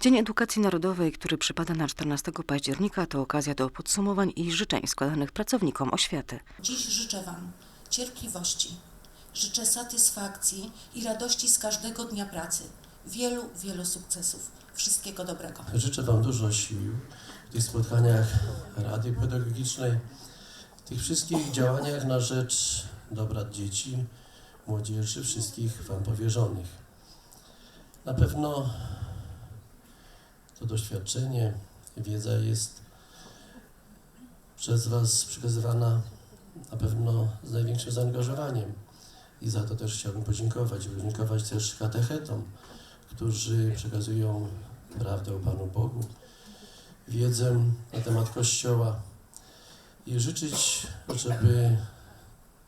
Dzień Edukacji Narodowej, który przypada na 14 października, to okazja do podsumowań i życzeń składanych pracownikom oświaty. Dziś życzę Wam cierpliwości, życzę satysfakcji i radości z każdego dnia pracy, wielu, wielu sukcesów. Wszystkiego dobrego. Życzę Wam dużo sił w tych spotkaniach Rady Pedagogicznej, w tych wszystkich działaniach na rzecz dobra dzieci, młodzieży, wszystkich Wam powierzonych. Na pewno to doświadczenie, wiedza jest przez Was przekazywana na pewno z największym zaangażowaniem. I za to też chciałbym podziękować. Podziękować też katechetom, którzy przekazują prawdę o Panu Bogu, wiedzę na temat Kościoła i życzyć, żeby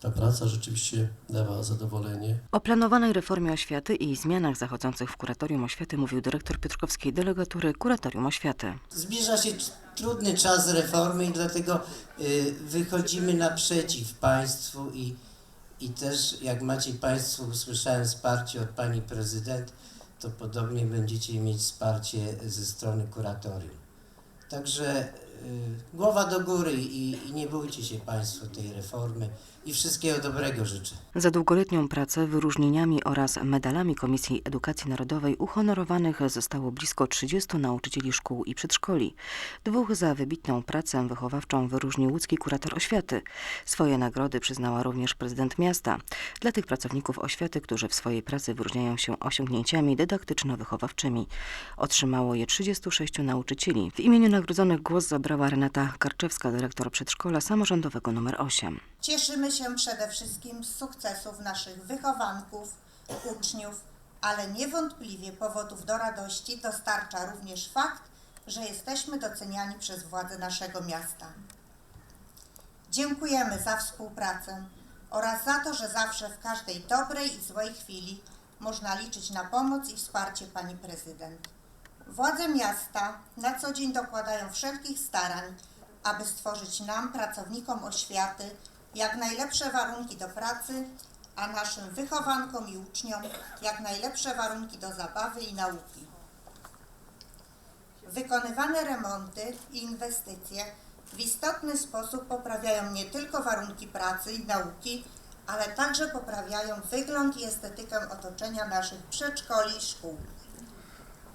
ta praca rzeczywiście dawała zadowolenie. O planowanej reformie oświaty i zmianach zachodzących w kuratorium oświaty mówił dyrektor Piotrkowskiej Delegatury Kuratorium Oświaty. Zbliża się trudny czas reformy i dlatego y, wychodzimy naprzeciw Państwu i, i też jak macie Państwo, usłyszałem wsparcie od Pani Prezydent, to podobnie będziecie mieć wsparcie ze strony kuratorium. Także głowa do góry i, i nie bójcie się Państwo tej reformy i wszystkiego dobrego życzę. Za długoletnią pracę wyróżnieniami oraz medalami Komisji Edukacji Narodowej uhonorowanych zostało blisko 30 nauczycieli szkół i przedszkoli. Dwóch za wybitną pracę wychowawczą wyróżnił łódzki kurator oświaty. Swoje nagrody przyznała również prezydent miasta. Dla tych pracowników oświaty, którzy w swojej pracy wyróżniają się osiągnięciami dydaktyczno-wychowawczymi. Otrzymało je 36 nauczycieli. W imieniu nagrodzonych głos zabrała Renata Karczewska, dyrektor przedszkola samorządowego nr 8. Cieszymy się przede wszystkim z sukcesów naszych wychowanków, uczniów, ale niewątpliwie powodów do radości dostarcza również fakt, że jesteśmy doceniani przez władze naszego miasta. Dziękujemy za współpracę oraz za to, że zawsze w każdej dobrej i złej chwili można liczyć na pomoc i wsparcie Pani Prezydent. Władze miasta na co dzień dokładają wszelkich starań, aby stworzyć nam, pracownikom oświaty, jak najlepsze warunki do pracy, a naszym wychowankom i uczniom jak najlepsze warunki do zabawy i nauki. Wykonywane remonty i inwestycje w istotny sposób poprawiają nie tylko warunki pracy i nauki, ale także poprawiają wygląd i estetykę otoczenia naszych przedszkoli i szkół.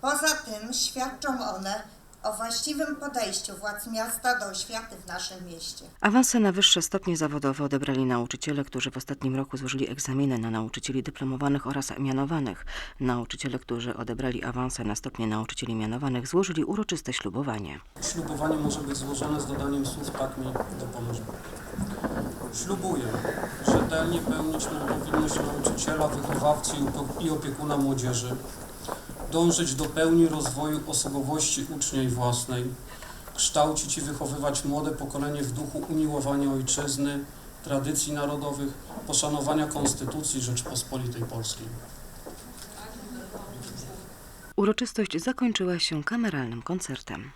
Poza tym świadczą one o właściwym podejściu władz miasta do oświaty w naszym mieście. Awanse na wyższe stopnie zawodowe odebrali nauczyciele, którzy w ostatnim roku złożyli egzaminy na nauczycieli dyplomowanych oraz mianowanych. Nauczyciele, którzy odebrali awanse na stopnie nauczycieli mianowanych, złożyli uroczyste ślubowanie. Ślubowanie może być złożone z dodaniem słów tak mi dopomóż. Ślubuję rzetelnie pełnić mą powinność nauczyciela, wychowawcy i opiekuna młodzieży, dążyć do pełni rozwoju osobowości ucznia i własnej, kształcić i wychowywać młode pokolenie w duchu umiłowania ojczyzny, tradycji narodowych, poszanowania Konstytucji Rzeczypospolitej Polskiej. Uroczystość zakończyła się kameralnym koncertem.